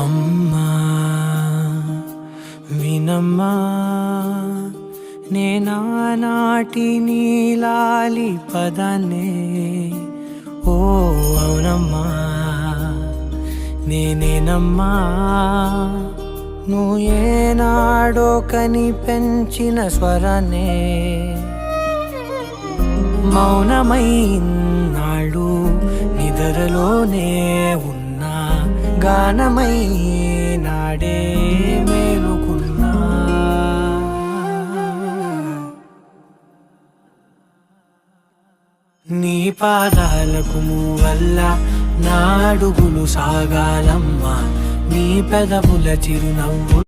అమ్మా వినమ్మా నేనానాటి నీలాలి పదనే? ఓ అవునమ్మా నేనేనమ్మా నువ్వు ఏనాడో కని పెంచిన స్వరనే? మౌనమైనాడు నిదరలోనే ఉన్న గానమై నాడే మేలుకున్నా. నీ పాదాలకు వల్ల నాడుగులు సాగాలమ్మా. నీ పెదవుల చిరునవ్వు